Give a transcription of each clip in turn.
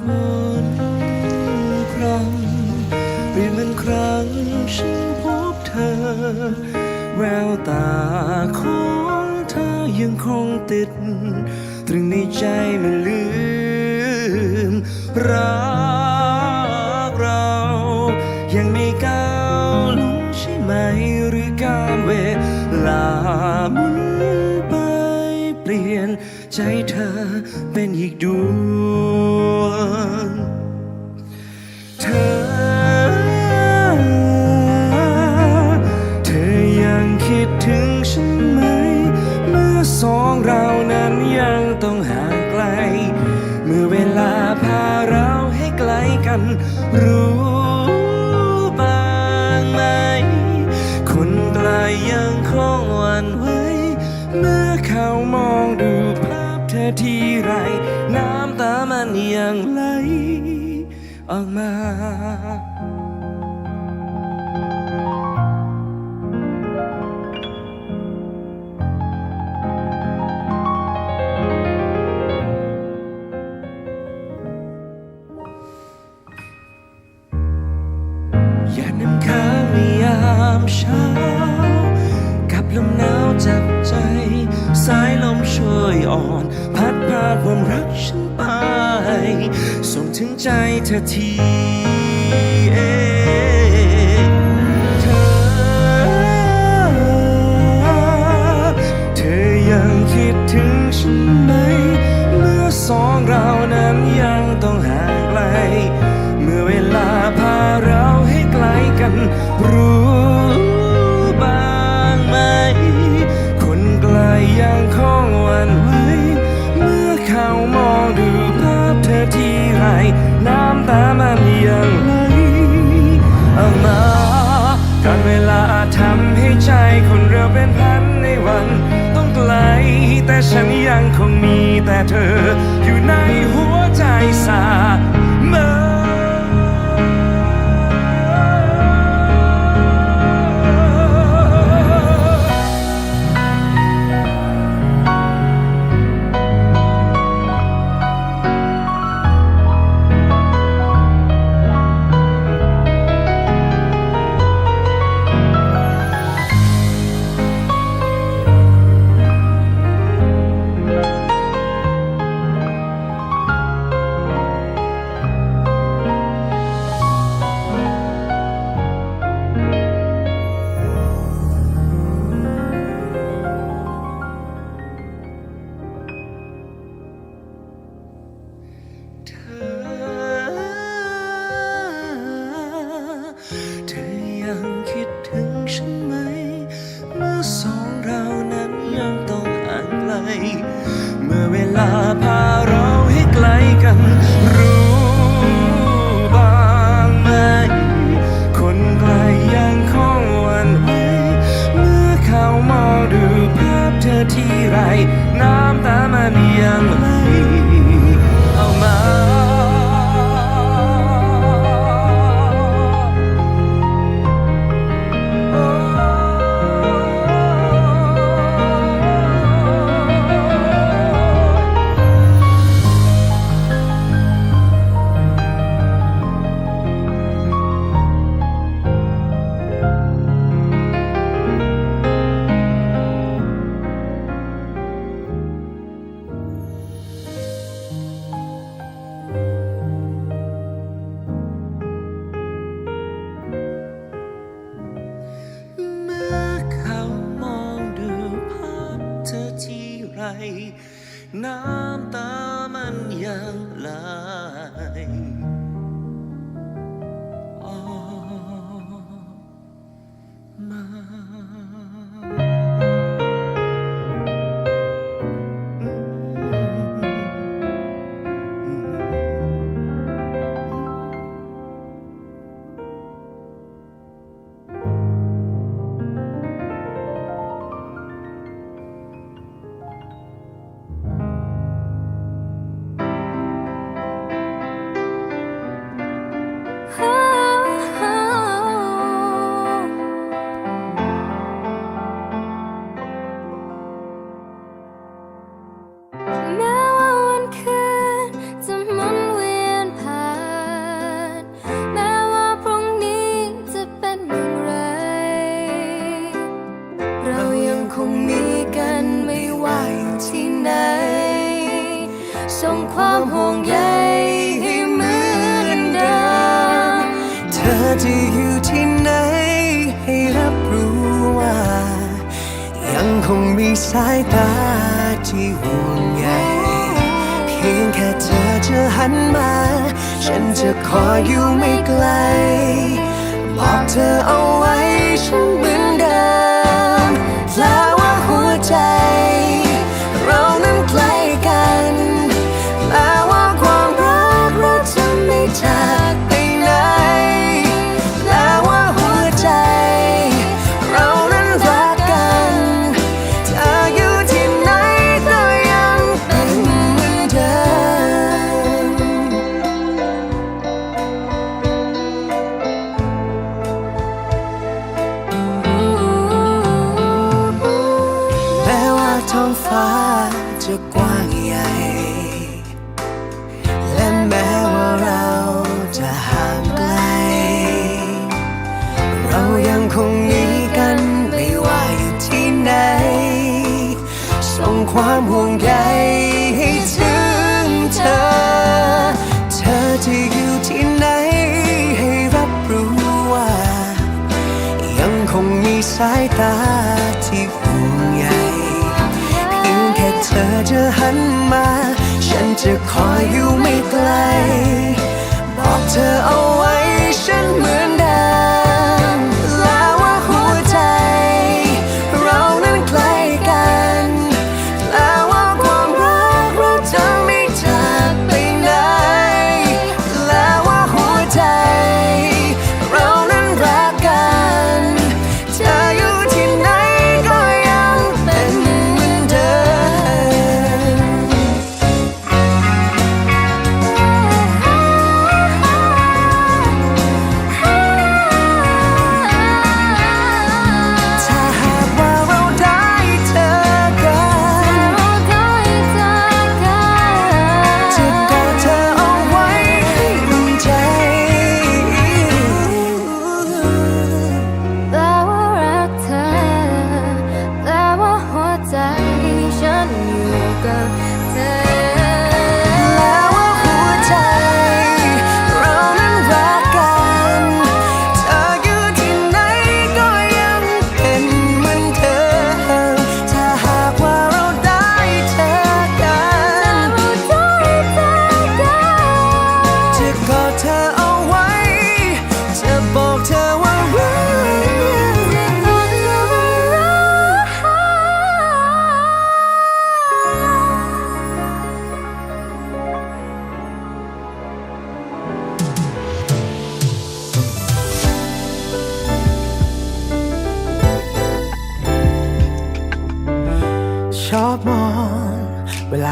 ฝนพรำเปลี่ยนเหมือนครั้งฉันพบเธอ แววตาของเธอยังคงติด ตรึงในใจไมันลืม รักเรา ยังไม่ก้าวลงใช่ไหมหรือการเวลาหมุนไปเปลี่ยนใจเธอเป็นอีกดวานยังไหลออกมาอย่านำค้างในยามเช้า กับลมหนาวจับใจ สายลมช่วยอ่อน พัดพาความรักฉัน ถึงใจเธอทีเเธอ เธอยังคิดถึงฉันไหม เมื่อสองเรา แต่เธออยู่ในหัวใจสา ทีไร น้ำตามันยังไหล time. สายตาที่ห่วงใยเพียงแค่เธอจะหันมา ฉันจะขออยู่ไม่ไกล บอกเธอเอาไว้ฉันเหมือนเดิม คงหนีกันไม่ว่าอยู่ที่ไหน ส่งความห่วงใยให้ถึงเธอ เธอจะอยู่ที่ไหน ให้รับรู้ว่า ยังคงมีสายตาที่ห่วงใยเพียงแค่เธอจะหันมา ฉันจะคอยอยู่ไม่ไกล บอกเธอเอา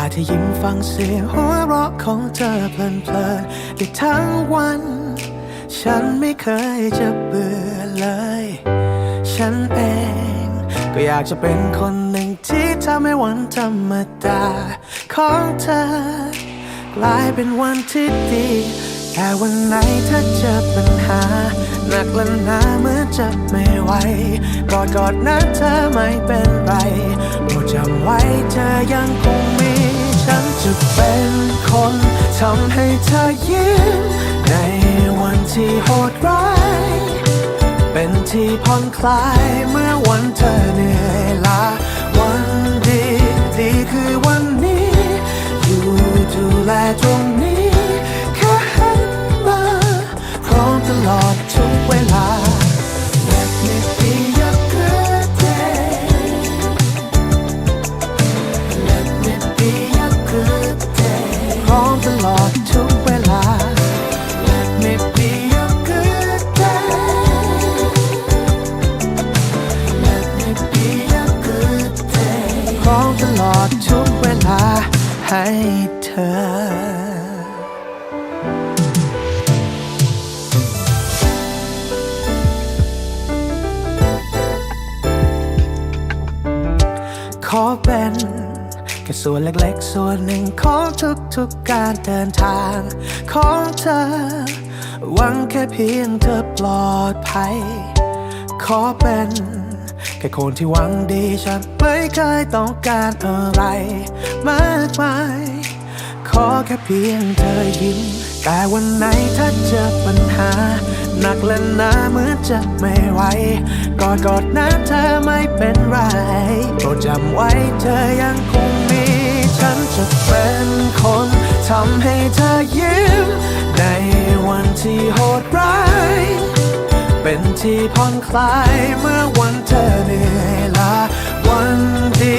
าที่ยิ้มฟังเสียงหัวเราะของเธอเพลินเพลินได้ทั้งวัน ฉันไม่เคยจะเบื่อเลย ฉันเอง ก็อยากจะเป็นคนหนึ่งที่ทำให้วันธรรมดา ของเธอกลายเป็นวันที่ดี แต่วันไหนเธอเจอปัญหา หนักและหนาเมื่อจะไม่ไหวกอดกอดนะเธอไม่เป็นไรโปรดจำไว้เธอยังคงมี จะเป็นคนทำให้เธอยิ้มในวันที่โหดร้าย เป็นที่ผ่อนคลายเมื่อวันเธอเหนื่อยล้าวันดีดีคือวันนี้ อยู่ดูแลตรง ให้เธอขอเป็นแค่ส่วนเล็กๆ ส่วนหนึ่งของทุกๆการเดินทาง ของเธอ หวังแค่เพียงเธอปลอดภัย ขอเป็น แค่คนที่หวังดีฉันไม่เคยต้องการอะไร ขอแค่เพียงเธอยิ้ม แต่วันไหนถ้าเจอปัญหา หนักและหนาเหมือนจะไม่ไหวกอดกอดนะเธอไม่เป็นไรโปรดจำไว้เธอยังคงมี ฉันจะเป็นคนทำให้เธอยิ้ม ในวันที่โหดร้าย เป็นที่ผ่อนคลายเมื่อวันเธอเหนื่อยล้าวันดี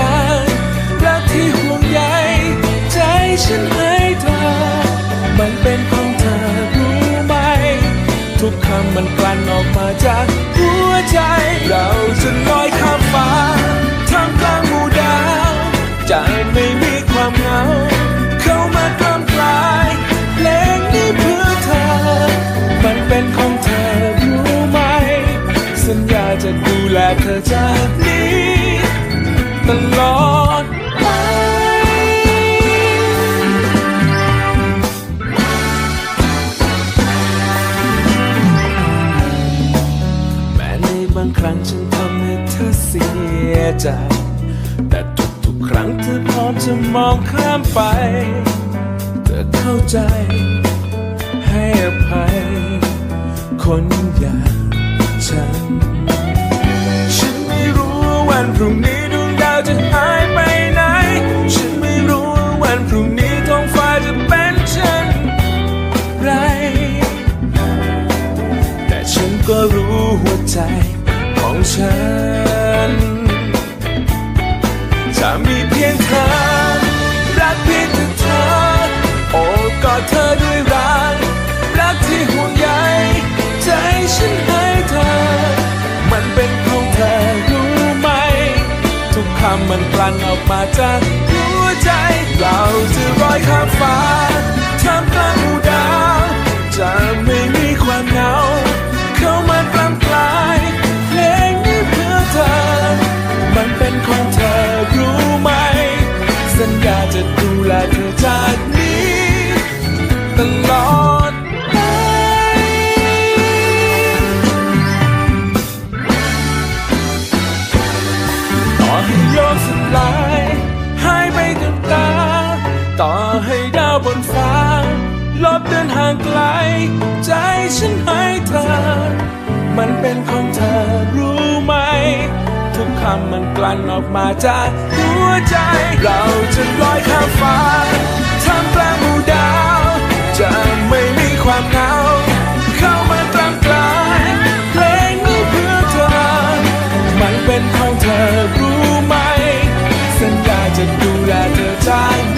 ก ฉันให้เธอ มันเป็นของเธอรู้ไหม ทุกคำมันกลั่นออกมาจากหัวใจ เราจะลอยข้ามฟ้า จะมองข้ามไปเธอเข้าใจ ให้อภัย คนอย่างฉัน ฉันไม่รู้ว่าวันพรุ่งนี้ดวงดาวจะหายไปไหน ฉันไม่รู้ว่าวันพรุ่งนี้ท้องฟ้าจะเป็นเช่นไร แต่ฉันก็รู้หัวใจของฉัน จะมีเพียงเธอ กเพียงแต่เธอ โอบกอดเธอด้วยรัก รักที่ห่วงใยใจฉันให้เธอ มันเป็นของเธอรู้ไหม ทุกคำมันกลั่นออกมาจากหัวใจ เราจะลอยข้ามฟ้าท่ามกลางหมู่ดาว จะไม่มีความเหงาเข้ามากล้ำกลายเพลงนี้เพื่อเธอ มันเป็นของเธอ ออกมาจากหัวใจ เราจะลอยข้ามฟ้าทำามลางมูดาว จะไม่มีความเหงาเข้ามาตางกลางเพลงนี้เพื่อเธอ มันเป็นของเธอรู้ไหม สัญญาจะดูแลเธอจาก